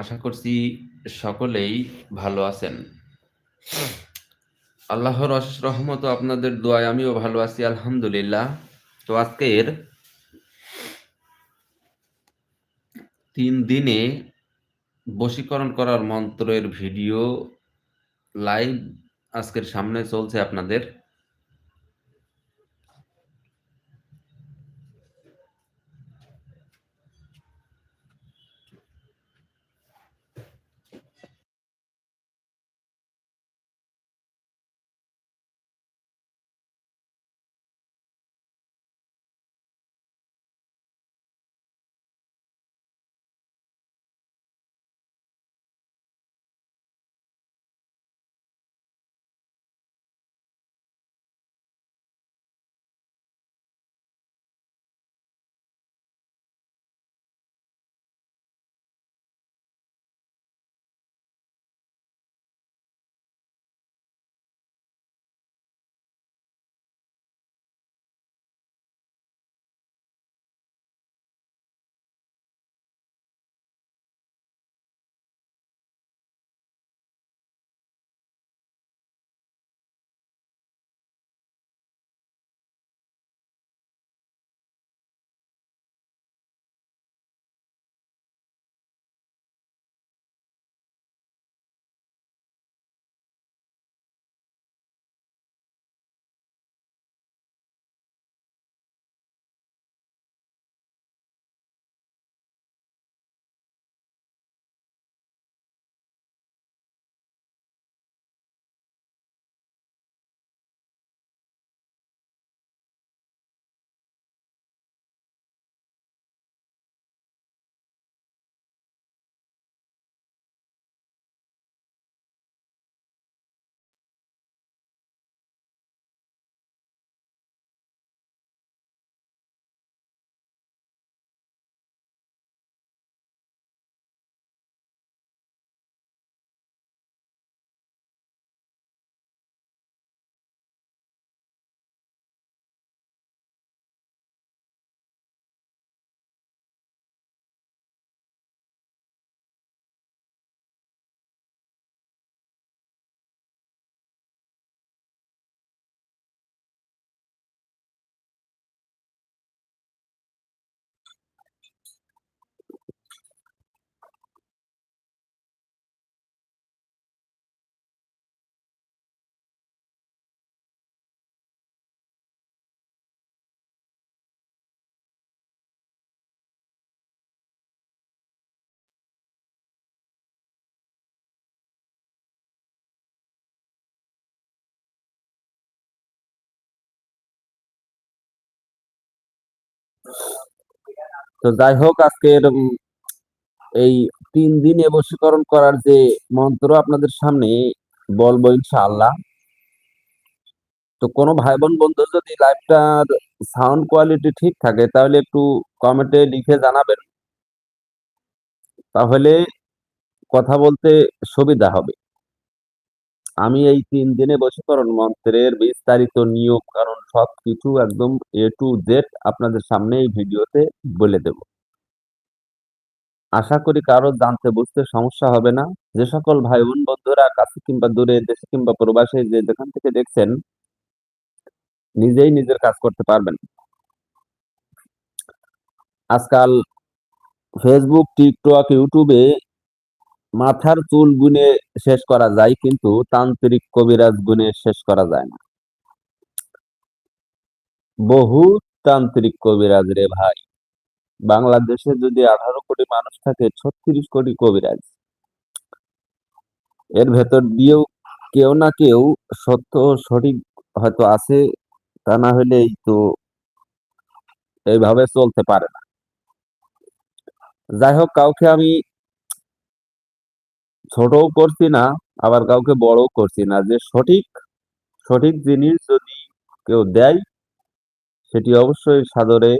আশা করছি সকলেই ভালো আছেন। আল্লাহর রহমত আপনাদের দোয়ায় আমিও ভালো আছি, আলহামদুলিল্লাহ। তো আজকের তিন দিনে বশীকরণ করার মন্ত্রের ভিডিও লাইভ আজকের সামনে চলছে আপনাদের। তো যাই হোক, আজকের এই ৩ দিনে বশীকরণ করার যে মন্ত্র আপনাদের সামনে বলব ইনশাআল্লাহ। তো কোনো ভাই-বোন বন্ধু যদি লাইভটার সাউন্ড কোয়ালিটি ঠিক থাকে, তাহলে একটু কমেন্টে লিখে জানাবেন। তাহলে কথা বলতে সুবিধা হবে। আমি এই তিন দিনে বশীকরণ মন্ত্রের বিস্তারিত নিয়ম কানুন সবকিছু একদম এ টু জেড আপনাদের সামনে এই ভিডিওতে বলে দেব। আশা করি কারও জানতে বুঝতে সমস্যা হবে না। যে সকল ভাই-বোন বন্ধুরা কাছে কিংবা দূরে, দেশে কিংবা প্রবাসে যে যেখান থেকে দেখছেন নিজেই নিজের কাজ করতে পারবেন। আজকাল ফেসবুক, টিকটক, ইউটিউবে মাথার চুল গুনে শেষ করা যায় কিন্তু তান্ত্রিক কবিরাজ গুনে শেষ করা যায় না। বহুত তান্ত্রিক কবিরাজ রে ভাই। বাংলাদেশে যদি ১৮ কোটি মানুষ থাকে ৩৬ কোটি কবিরাজ। এর ভেতর দিয়েও কেউ না কেউ সত্য সঠিক হয়তো আছে, তা না হইলেই তো এইভাবে চলতে পারে না। যাই হোক কাউকে আমি ছোটও করছি না, আবার কাউকে বড়ও করছি না। যে সঠিক, সঠিক জিনিস যদি কেউ দেয়, সেটি অবশ্যই সাদরে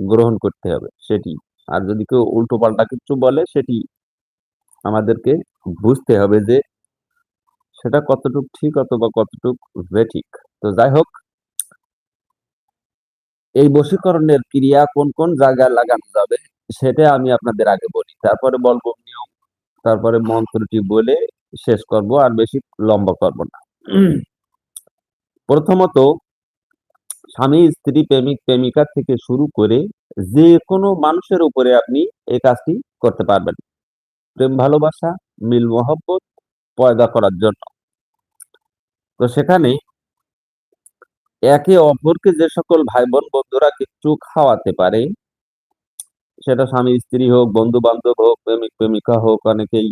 গ্রহণ করতে হবে সেটি। আর যদি কেউ উল্টোপাল্টা কিছু বলে সেটি আমাদেরকে বুঝতে হবে যে সেটা কতটুক ঠিক অথবা কতটুক বেঠিক। তো যাই হোক এই বশীকরণের ক্রিয়া কোন, কোন জায়গায় লাগানো যাবে সেটা আমি আপনাদের আগে বলি। তারপরে বলব নিয়ম তারপরে মন্ত্রটি বলে শেষ করব, আর বেশি লম্বা করব না। প্রথমত, স্বামী, স্ত্রী, প্রেমিক, প্রেমিকা থেকে শুরু করে যে কোনো মানুষের উপরে আপনি এই কাজটি করতে পারবেন। প্রেম ভালোবাসা, মিল মহব্বত, পয়দা করার জন্য। তো সেখানে একে অপরকে যে সকল ভাই বোন বন্ধুরা কিছু খাওয়াতে পারে সেটা স্বামী, স্ত্রী হোক বন্ধু বান্ধব হোক, প্রেমিক, প্রেমিকা হোক, অনেকেই।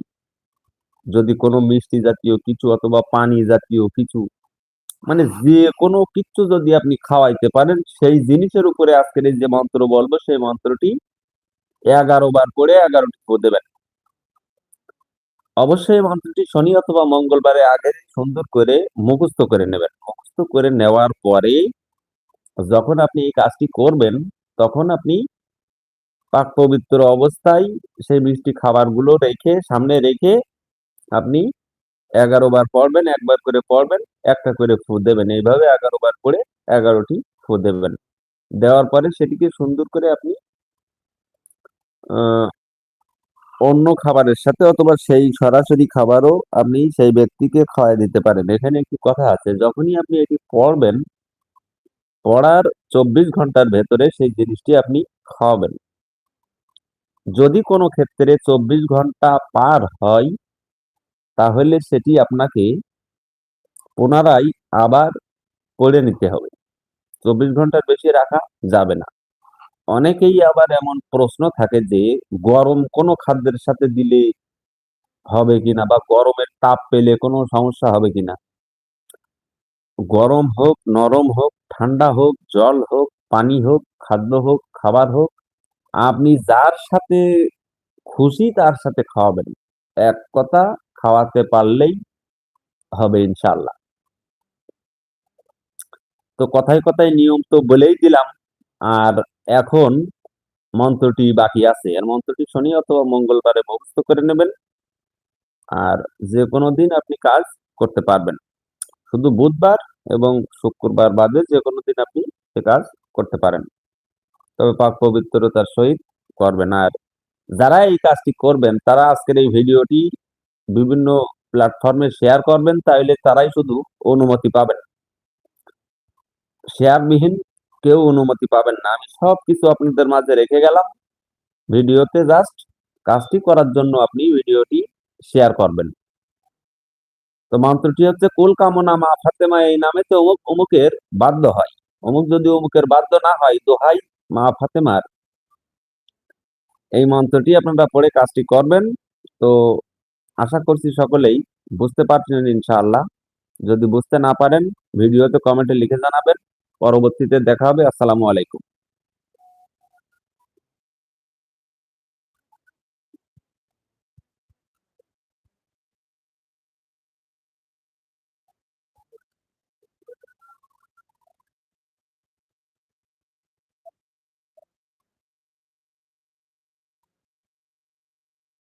যদি কোনো মিষ্টি জাতীয় কিছু অথবা পানি জাতীয় কিছু মানে যে কোনো কিছু যদি আপনি খাওয়াইতে পারেন, সেই জিনিসের উপরে আজকের যে মন্ত্র বলব, সেই মন্ত্রটি এগারো বার করে এগারোটি দেবেন। অবশ্যই মন্ত্রটি শনি অথবা মঙ্গলবারে আগে সুন্দর করে মুখস্থ করে নেবেন। মুখস্থ করে নেওয়ার পরে যখন আপনি এই কাজটি করবেন, তখন আপনি পাক পবিত্র অবস্থায় সেই মিষ্টি খাবারগুলো রেখে, সামনে রেখে আপনি এগারো বার পড়বেন, একবার করে পড়বেন, একটা করে ফু দেবেন। এইভাবে এগারো বার করে এগারোটি ফু দেবেন। দেওয়ার পরে সেটিকে সুন্দর করে আপনি অন্য খাবারের সাথে অথবা সেই সরাসরি খাবারও আপনি সেই ব্যক্তিকে খাওয়াই দিতে পারেন। এখানে একটি কথা আছে, যখনই আপনি এটি পড়বেন, পড়ার চব্বিশ ঘণ্টার ভেতরে সেই জিনিসটি আপনি খাওয়াবেন। যদি কোনো ক্ষেত্রে চব্বিশ ঘণ্টা পার হয়, তাহলে সেটি আপনাকে পুনরায় আবার করে নিতে হবে। চব্বিশ ঘণ্টার বেশি রাখা যাবে না। অনেকেই আবার এমন প্রশ্ন থাকে যে, গরম কোনো খাদ্যের সাথে দিলে হবে কিনা বা গরমের তাপ পেলে কোনো সমস্যা হবে কিনা? গরম হোক, নরম হোক, ঠান্ডা হোক, জল হোক, পানি হোক, খাদ্য হোক, খাবার হোক আপনি যার সাথে খুশি, তার সাথে খাওয়াবেন। এক কথা, খাওয়াতে পারলেই হবে ইনশাল্লাহ তো কথায় কথায় নিয়ম তো বলেই দিলাম। আর এখন মন্ত্রটি বাকি আছে। আর মন্ত্রটি শনি অথবা মঙ্গলবারে মুখস্থ করে নেবেন। আর যে কোনো দিন আপনি কাজ করতে পারবেন। শুধু বুধবার এবং শুক্রবার বাদে যে কোনো দিন আপনি সে কাজ করতে পারেন। তবে পাক পবিত্রতার সহিত করবেন আর যারা এই কাজটি করবেন, তারা আজকের এই ভিডিওটি বিভিন্ন প্ল্যাটফর্মে শেয়ার করবেন, তাইলে তারাই শুধু অনুমতি পাবেন। শেয়ারবিহীন কেউ অনুমতি পাবেন না। আমি সব কিছু আপনাদের মাঝে রেখে গেলাম। ভিডিওতে জাস্ট কাজটি করার জন্য আপনি ভিডিওটি শেয়ার করবেন। তো মন্ত্রটি হচ্ছে, কুল কামনা মা ফাতেমা এই নামে তো অমুক অমুকের বাধ্য হয়। অমুক যদি অমুকের বাধ্য না হয়, দোহাই মা ফাতেমার। এই মন্ত্রটি আপনারা পড়ে কাজটি করবেন। তো আশা করছি সকলেই বুঝতে পারছেন ইনশাআল্লাহ। যদি বুঝতে না পারেন, ভিডিওতে কমেন্টে লিখে জানাবেন। পরবর্তীতে দেখা হবে। আসসালামু আলাইকুম।